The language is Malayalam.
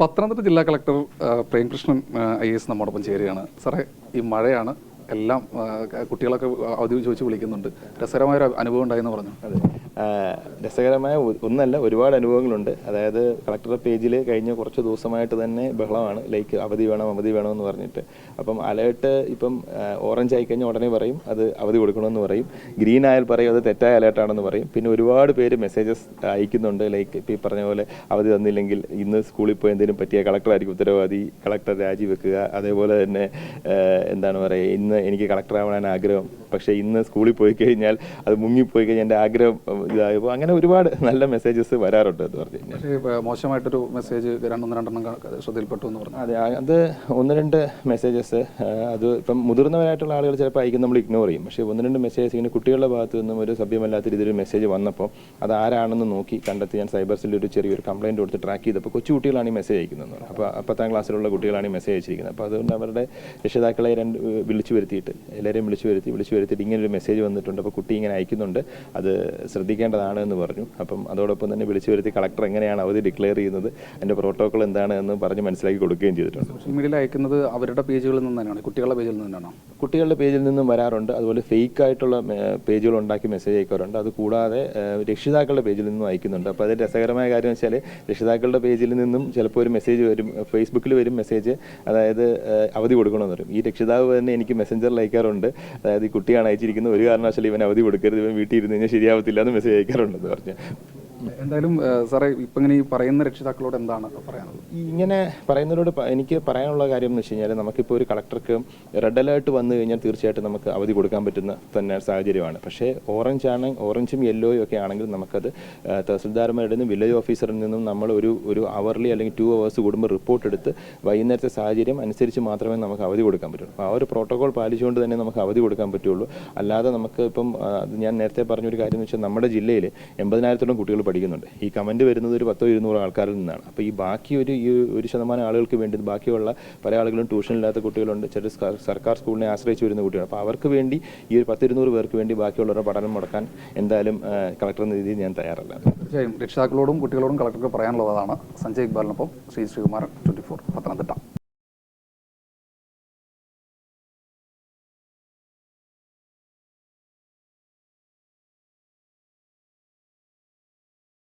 പത്തനംതിട്ട ജില്ലാ കളക്ടർ പ്രേംകൃഷ്ണൻ ഐ എസ് നമ്മോടൊപ്പം ചേരുകയാണ്. സാറേ ഈ മഴയാണ് എല്ലാം കുട്ടികളൊക്കെ അവധി ചോദിച്ച് വിളിക്കുന്നുണ്ട്. രസകരമായൊരു അനുഭവം ഉണ്ടായെന്ന് പറഞ്ഞു. രസകരമായ ഒന്നല്ല ഒരുപാട് അനുഭവങ്ങളുണ്ട്. അതായത് കളക്ടറുടെ പേജിൽ കഴിഞ്ഞ കുറച്ച് ദിവസമായിട്ട് തന്നെ ബഹളമാണ്. ലൈക്ക് അവധി വേണം അവധി വേണം എന്ന് പറഞ്ഞിട്ട്. അപ്പം അലേർട്ട് ഇപ്പം ഓറഞ്ച് ആയി കഴിഞ്ഞാൽ ഉടനെ പറയും അത് അവധി കൊടുക്കണമെന്ന് പറയും. ഗ്രീൻ ആയാൽ പറയും അത് തെറ്റായ അലേർട്ടാണെന്ന് പറയും. പിന്നെ ഒരുപാട് പേര് മെസ്സേജസ് അയക്കുന്നുണ്ട്. ലൈക്ക് ഇപ്പം ഈ പറഞ്ഞ പോലെ അവധി തന്നില്ലെങ്കിൽ ഇന്ന് സ്കൂളിൽ പോയി എന്തെങ്കിലും പറ്റിയ കളക്ടറായിരിക്കും ഉത്തരവാദി. കളക്ടർ രാജിവെക്കുക. അതേപോലെ തന്നെ എന്താണ് പറയുക ഇന്ന് എനിക്ക് കളക്ടർ ആവാനാണ് ആഗ്രഹം. പക്ഷേ ഇന്ന് സ്കൂളിൽ പോയി കഴിഞ്ഞാൽ അത് മുങ്ങിപ്പോയി കഴിഞ്ഞാൽ എന്റെ ആഗ്രഹം ഇതായപ്പോൾ അങ്ങനെ ഒരുപാട് നല്ല മെസ്സേജസ് വരാറുണ്ട് എന്ന് പറഞ്ഞു കഴിഞ്ഞാൽ. മോശമായിട്ടൊരു മെസ്സേജ് രണ്ടൊന്ന് രണ്ടെണ്ണം ശ്രദ്ധയിൽപ്പെട്ടു എന്ന് പറഞ്ഞു. അതെ അത് ഒന്ന് രണ്ട് മെസ്സേജസ് അത് ഇപ്പം മുതിർന്നവരായിട്ടുള്ള ആളുകൾ ചിലപ്പോൾ അയക്കും നമ്മൾ ഇഗ്നോർ ചെയ്യും. പക്ഷേ ഒന്ന് രണ്ട് മെസ്സേജസ് ഇങ്ങനെ കുട്ടികളുടെ ഭാഗത്ത് നിന്നും ഒരു സഭ്യമല്ലാത്ത രീതിയിൽ ഒരു മെസ്സേജ് വന്നപ്പോൾ അത് ആരാണെന്ന് നോക്കി കണ്ടെത്തി ഞാൻ സൈബർ സെല്ലിൽ ഒരു ചെറിയൊരു കംപ്ലയിന്റ് കൊടുത്ത് ട്രാക്ക് ചെയ്തപ്പോൾ കൊച്ചു കുട്ടികളാണ് ഈ മെസ്സേജ് അയക്കുന്നത് അപ്പോൾ പത്താം ക്ലാസ്സിലുള്ള കുട്ടികളാണ് ഈ മെസ്സേജ് അയച്ചിരിക്കുന്നത്. അപ്പോൾ അതുകൊണ്ട് അവരുടെ രക്ഷിതാക്കളെ രണ്ട് വിളിച്ചു വരുത്തിയിട്ട് എല്ലാവരെയും വിളിച്ചു വരുത്തി വിളിച്ചു വരുത്തിയിട്ട് ഇങ്ങനെ ഒരു മെസ്സേജ് വന്നിട്ടുണ്ട്. അപ്പോൾ കുട്ടി ഇങ്ങനെ അയക്കുന്നുണ്ട്. അത് ശ്രദ്ധിക്കേണ്ടതാണ് എന്ന് പറഞ്ഞു. അപ്പം അതോടൊപ്പം തന്നെ വിളിച്ചു വരുത്തി കളക്ടർ എങ്ങനെയാണ് അവധി ഡിക്ലെയർ ചെയ്യുന്നത് അതിന്റെ പ്രോട്ടോകോൾ എന്താണ് എന്ന് പറഞ്ഞ് മനസ്സിലാക്കി കൊടുക്കുകയും ചെയ്തിട്ടുണ്ട്. സോഷ്യൽ മീഡിയയിൽ അയക്കുന്നത് അവരുടെ പേജുകളിൽ നിന്ന് തന്നെയാണ് കുട്ടികളുടെ പേജിൽ നിന്ന് തന്നെയാണോ കുട്ടികളുടെ പേജിൽ നിന്നും വരാറുണ്ട്. അതുപോലെ ഫേക്ക് ആയിട്ടുള്ള പേജുകൾ ഉണ്ടാക്കി മെസ്സേജ് അയക്കാറുണ്ട്. അത് കൂടാതെ രക്ഷിതാക്കളുടെ പേജിൽ നിന്നും അയക്കുന്നുണ്ട്. അപ്പോൾ അത് രസകരമായ കാര്യം വെച്ചാൽ രക്ഷിതാക്കളുടെ പേജിൽ നിന്നും ചിലപ്പോൾ ഒരു മെസ്സേജ് വരും. ഫേസ്ബുക്കിൽ വരും മെസ്സേജ് അതായത് അവധി കൊടുക്കണമെന്ന് പറയും. ഈ രക്ഷിതാവ് തന്നെ എനിക്ക് മെസ്സഞ്ചറിൽ അയക്കാറുണ്ട്. അതായത് ഈ കുട്ടിയാണ് അയച്ചിരിക്കുന്നത്. ഒരു കാരണവശാലും ഇവൻ അവധി കൊടുക്കരുത്. ഇവൻ വീട്ടിൽ ഇരുന്ന് കഴിഞ്ഞാൽ ശരിയാവത്തില്ല എന്ന് മെസ്സേജ് അയക്കാറുണ്ടെന്ന് പറഞ്ഞു. എന്തായാലും സാറേ ഇപ്പം ഇങ്ങനെ ഈ പറയുന്ന രക്ഷിതാക്കളോട് എന്താണ് പറയാനുള്ളത്? ഇങ്ങനെ പറയുന്നവരോട് എനിക്ക് പറയാനുള്ള കാര്യം എന്ന് വെച്ച് കഴിഞ്ഞാൽ നമുക്കിപ്പോൾ ഒരു കളക്ടർക്ക് റെഡ് അലേർട്ട് വന്നു കഴിഞ്ഞാൽ തീർച്ചയായിട്ടും നമുക്ക് അവധി കൊടുക്കാൻ പറ്റുന്ന തന്നെ സാഹചര്യമാണ്. പക്ഷേ ഓറഞ്ച് ആണ് ഓറഞ്ചും യെല്ലോയും ഒക്കെ ആണെങ്കിൽ നമുക്കത് തഹസിൽദാർമാരുടെ നിന്നും വില്ലേജ് ഓഫീസറിൽ നിന്നും നമ്മൾ ഒരു ഒരു അവർലി അല്ലെങ്കിൽ ടു അവേഴ്സ് കൂടുമ്പോൾ റിപ്പോർട്ട് എടുത്ത് വൈകുന്നേരത്തെ സാഹചര്യം അനുസരിച്ച് മാത്രമേ നമുക്ക് അവധി കൊടുക്കാൻ പറ്റുള്ളൂ. ആ ഒരു പ്രോട്ടോകോൾ പാലിച്ചുകൊണ്ട് തന്നെ നമുക്ക് അവധി കൊടുക്കാൻ പറ്റുള്ളൂ. അല്ലാതെ നമുക്ക് ഇപ്പം ഞാൻ നേരത്തെ പറഞ്ഞൊരു കാര്യം എന്ന് വെച്ചാൽ നമ്മുടെ ജില്ലയിൽ എൺപതിനായിരത്തോളം കുട്ടികൾ പഠിക്കുന്നുണ്ട്. ഈ കമന്റ് വരുന്നത് ഒരു പത്തോ ഇരുന്നൂറോ ആൾക്കാരിൽ നിന്നാണ്. അപ്പോൾ ഈ ബാക്കി ഒരു ഈ ഒരു ശതമാനം ആളുകൾക്ക് വേണ്ടി ബാക്കിയുള്ള പല ആളുകളും ട്യൂഷൻ ഇല്ലാത്ത കുട്ടികളുണ്ട് ചില സർക്കാർ സ്കൂളിനെ ആശ്രയിച്ച് വരുന്ന കുട്ടികൾ അപ്പോൾ അവർക്ക് വേണ്ടി ഈ ഒരു പത്തിരുന്നൂറ് പേർക്ക് വേണ്ടി ബാക്കിയുള്ളവരുടെ പഠനം മുടക്കാൻ എന്തായാലും കളക്ടർ രീതിയിൽ ഞാൻ തയ്യാറല്ല. തീർച്ചയായും രക്ഷിതാക്കളോടും കുട്ടികളോടും കളക്ടർക്ക് പറയാനുള്ളതാണ് സഞ്ജയ് ഇക്ബാലിനൊപ്പം ശ്രീ ശ്രീകുമാരൻ ട്വന്റി ഫോർ പത്തനംതിട്ട.